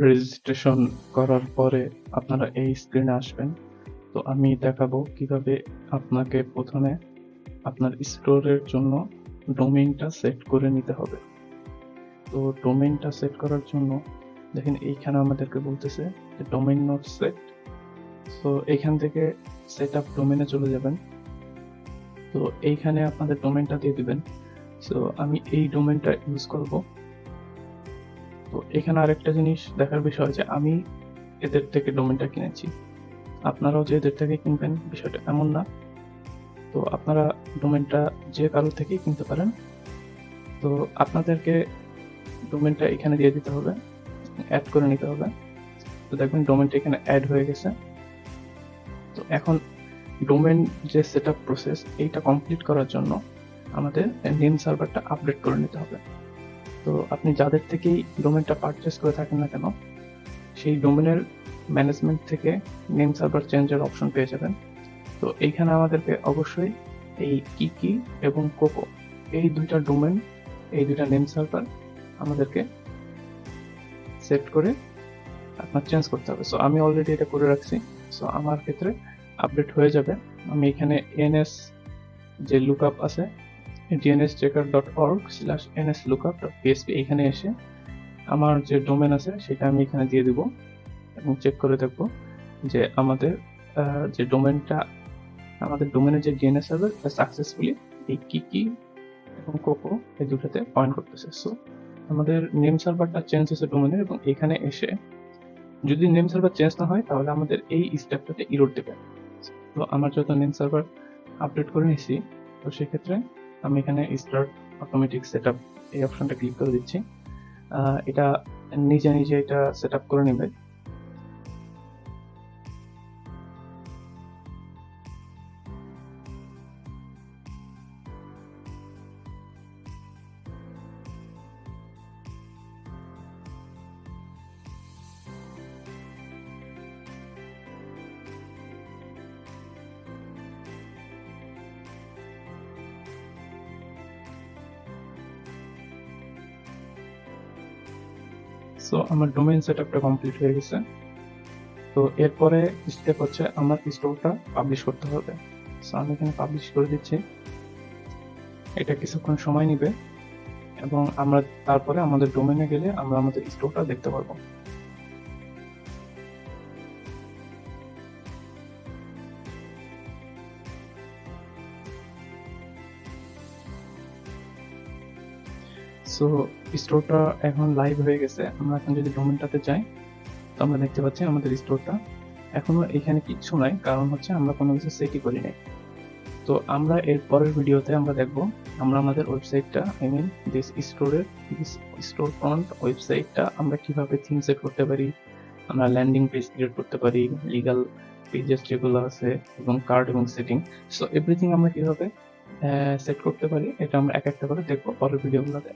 Registration করার পরে আপনারা এই স্ক্রিনে আসবেন। তো আমি দেখাবো কীভাবে আপনাকে প্রথমে আপনার স্টোরের জন্য ডোমেইনটা সেট করে নিতে হবে। তো ডোমেইনটা সেট করার জন্য দেখেন এইখানে আমাদেরকে বলতেছে যে ডোমেইন নট সেট তো এইখান থেকে সেট আপ ডোমেইনে চলে যাবেন। তো এইখানে আপনাদের ডোমেইনটা দিয়ে দিবেন। সো আমি এই ডোমেইনটা ইউজ করব। তো এখানে আরেকটা জিনিস দেখার বিষয় যে আমি এদের থেকে ডোমেনটা কিনেছি। আপনারাও যে এদের থেকে কিনবেন, বিষয়টা এমন না। তো আপনারা ডোমেনটা যে কারও থেকেই কিনতে পারেন। তো আপনাদেরকে ডোমেনটা এখানে দিয়ে দিতে হবে অ্যাড করে নিতে হবে। তো দেখবেন ডোমেনটা এখানে অ্যাড হয়ে গেছে। তো এখন ডোমেন যে সেট প্রসেস এইটা কমপ্লিট করার জন্য আমাদের নেম সার্ভারটা আপডেট করে নিতে হবে। তো আপনি যাদের থেকেই ডোমেনটা পারচেস করে থাকেন না কেন, সেই ডোমেনের ম্যানেজমেন্ট থেকে নেম সার্ভার চেঞ্জের অপশন পেয়ে যাবেন। তো এইখানে আমাদেরকে অবশ্যই এই কিকি এবং কোকো এই দুইটা ডোমেন এই দুইটা নেম সার্ভার আমাদেরকে সেট করে আপনার চেঞ্জ করতে হবে। সো আমি অলরেডি এটা করে রাখছি। সো আমার ক্ষেত্রে আপডেট হয়ে যাবে। আমি এখানে এনএস যে লুকআপ আছে পিএসপি এখানে এসে আমার যে ডোমেন আছে, সেটা আমি এখানে দিয়ে দিব এবং চেক করে দেখব যে আমাদের যে ডোমেনটা আমাদের ডোমেনের যে ডিএনএস সার্ভার সাকসেসফুলি এই কিকি এবং কোকো এই দুটাতে পয়েন্ট করতেছে। সো আমাদের নেম সার্ভারটা চেঞ্জ হয়েছে ডোমেনের এবং এখানে এসে যদি নেম সার্ভার চেঞ্জ না হয়, তাহলে আমাদের এই স্টেপটাতে ইরোড দেবে। তো আমার যত নেম সার্ভার আপডেট করে নিছি তো সেক্ষেত্রে আমি এখানে স্টার্ট অটোমেটিক সেট এই অপশনটা ক্লিক করে দিচ্ছি। এটা নিজে নিজে এটা সেট করে নেবে। সো আমার ডোমেইন সেটআপটা কমপ্লিট হয়ে গেছে। তো এরপরে স্টেপ হচ্ছে আমার স্টোরটা পাবলিশ করতে হবে। সো আমি এখানে পাবলিশ করে দিচ্ছি। এটা কিছুক্ষণ সময় নেবে এবং আমরা তারপরে আমাদের ডোমেনে গেলে আমরা আমাদের স্টোরটা দেখতে পারব। সো স্টোরটা এখন লাইভ হয়ে গেছে। আমরা এখন যদি ডোমেনটাতে যাই, তো আমরা দেখতে পাচ্ছি আমাদের স্টোরটা এখনও এখানে কিচ্ছু নাই, কারণ হচ্ছে আমরা কোনো কিছু সেটই করি নাই। তো আমরা এর পরের ভিডিওতে আমরা দেখব, আমরা আমাদের ওয়েবসাইটটা আই মিন দিস স্টোরের দিস স্টোর ফ্রন্ট ওয়েবসাইটটা আমরা কীভাবে থিম সেট করতে পারি, আমরা ল্যান্ডিং পেজ ক্রিয়েট করতে পারি লিগাল পেজেস যেগুলো আছে, এবং কার্ড এবং সেটিং সো এভরিথিং আমরা কীভাবে সেট করতে পারি। এটা আমরা এক একটা করে দেখব পরের ভিডিওগুলোতে